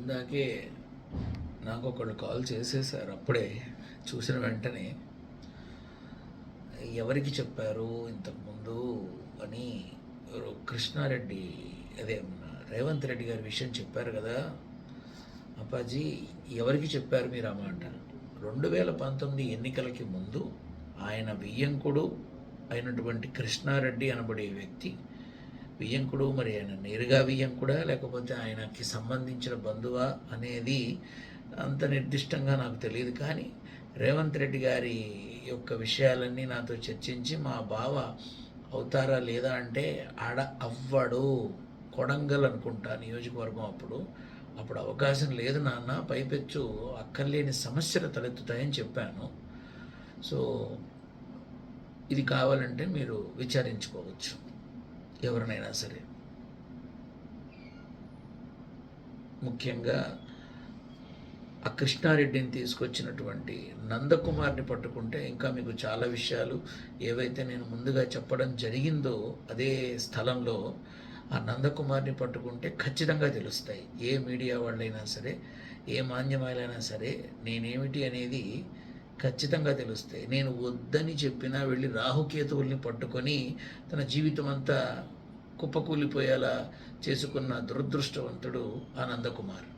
ఇందాకే నాకు ఒకళ్ళు కాల్ చేసేసారు అప్పుడే చూసిన వెంటనే. ఎవరికి చెప్పారు ఇంతకుముందు అని కృష్ణారెడ్డి అదే రేవంత్ రెడ్డి గారి విషయం చెప్పారు కదా. అప్పాజీ ఎవరికి చెప్పారు మీరు ఆ మాట? రెండు వేల పంతొమ్మిది ఎన్నికలకి ముందు ఆయన వియ్యంకుడు అయినటువంటి కృష్ణారెడ్డి అనబడే వ్యక్తి వియ్యంకుడు మరి ఆయన నేరుగా వియ్యంకుడా? లేకపోతే ఆయనకి సంబంధించిన బంధువా అనేది అంత నిర్దిష్టంగా నాకు తెలియదు. కానీ రేవంత్ రెడ్డి గారి యొక్క విషయాలన్నీ నాతో చర్చించి మా బావ అవుతారా లేదా అంటే ఆడ అవ్వడు. కొడంగల్ అనుకుంటా నియోజకవర్గం అప్పుడు. అప్పుడు అవకాశం లేదు నాన్న. పైపెచ్చు అక్కర్లేని సమస్యలు తలెత్తుతాయని చెప్పాను. సో ఇది కావాలంటే మీరు విచారించుకోవచ్చు. ఎవరినైనా సరే. ముఖ్యంగా ఆ కృష్ణారెడ్డిని తీసుకొచ్చినటువంటి నందకుమార్ని పట్టుకుంటే ఇంకా మీకు చాలా విషయాలు ఏవైతే నేను ముందుగా చెప్పడం జరిగిందో అదే స్థలంలో ఆ నందకుమార్ని పట్టుకుంటే ఖచ్చితంగా తెలుస్తాయి. ఏ మీడియా వాళ్ళైనా సరే ఏ మాన్యమాలైనా సరే నేనేమిటి అనేది ఖచ్చితంగా తెలుస్తాయి నేను వద్దని చెప్పినా వెళ్ళి రాహుకేతువుల్ని పట్టుకొని తన జీవితం అంతా కుప్పకూలిపోయేలా చేసుకున్న దురదృష్టవంతుడు ఆనందకుమార్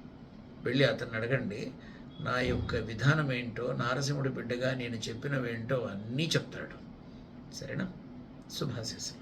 వెళ్ళి అతన్ని అడగండి నా యొక్క విధానం ఏంటో నారసింహుడి బిడ్డగా నేను చెప్పినవేంటో అన్నీ చెప్తాడు. సరేనా? శుభాశీస్సులు.